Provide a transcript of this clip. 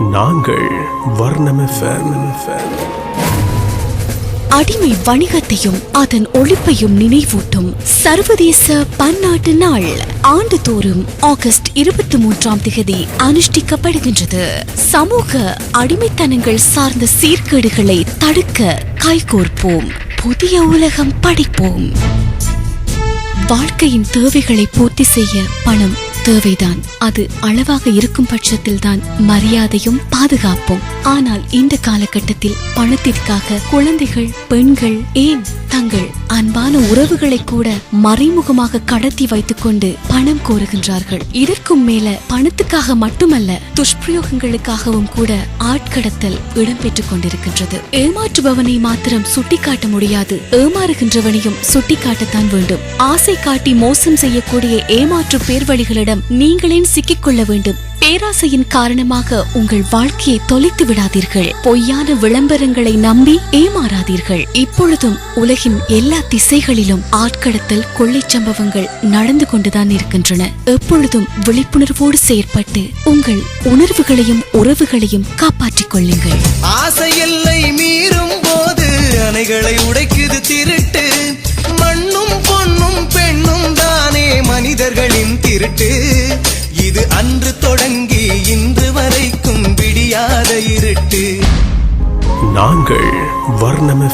நாங்கள் வர்ணம் அடிமை வணிகத்தையும் அதன் ஒழிப்பையும் நினைவூட்டும் சர்வதேச பன்னாட்டு நாள் ஆண்டுதோறும் ஆகஸ்ட் இருபத்தி மூன்றாம் திகதி அனுஷ்டிக்கப்படுகின்றது. சமூக அடிமைத்தனங்கள் சார்ந்த சீர்கேடுகளை தடுக்க கைகோர்ப்போம். புதிய உலகம் படைப்போம். வாழ்க்கையின் தேவைகளை பூர்த்தி செய்ய பணம் தேவைதான். அது அளவாக இருக்கும் பட்சத்தில் தான் மரியாதையும் பாதுகாப்பும். ஆனால் இந்த காலகட்டத்தில் பணத்திற்காக குழந்தைகள் பெண்கள் ஏன் தங்கள் அன்பான உறவுகளை கூட மறைமுகமாக கடத்தி வைத்துக் கொண்டு பணம் கோருகின்றார்கள். இதற்கும் மேல பணத்துக்காக மட்டுமல்ல துஷ்பிரயோகங்களுக்காகவும் கூட ஆட்கடத்தல் இடம்பெற்றுக் கொண்டிருக்கின்றது. ஏமாற்றுபவனை மாத்திரம் சுட்டிக்காட்ட முடியாது. ஏமாறுகின்றவனையும் சுட்டிக்காட்டத்தான் வேண்டும். ஆசை காட்டி மோசம் செய்யக்கூடிய ஏமாற்று பேர்வழிகளிடம் நீங்களே சிக்கிக் கொள்ள வேண்டும். பேராசையின் காரணமாக உங்கள் வாழ்க்கையை தொலைத்து விடாதீர்கள். பொய்யான விளம்பரங்களை நம்பி ஏமாறாதீர்கள். இப்பொழுதும் உலகின் எல்லா திசைகளிலும் ஆட்கடத்தல் கொள்ளைச் சம்பவங்கள் நடந்து கொண்டுதான் இருக்கின்றன. எப்பொழுதும் விழிப்புணர்வோடு செயற்பட்டு உங்கள் உணர்வுகளையும் உறவுகளையும் காப்பாற்றிக் கொள்ளுங்கள். ஆசை எல்லை மீறும் போது அணைகளை உடை மனிதர்களின் திருட்டு. இது அன்று தொடங்கி இன்று வரைக்கும் விடியாத இருட்டு. நாங்கள் வர்ணம்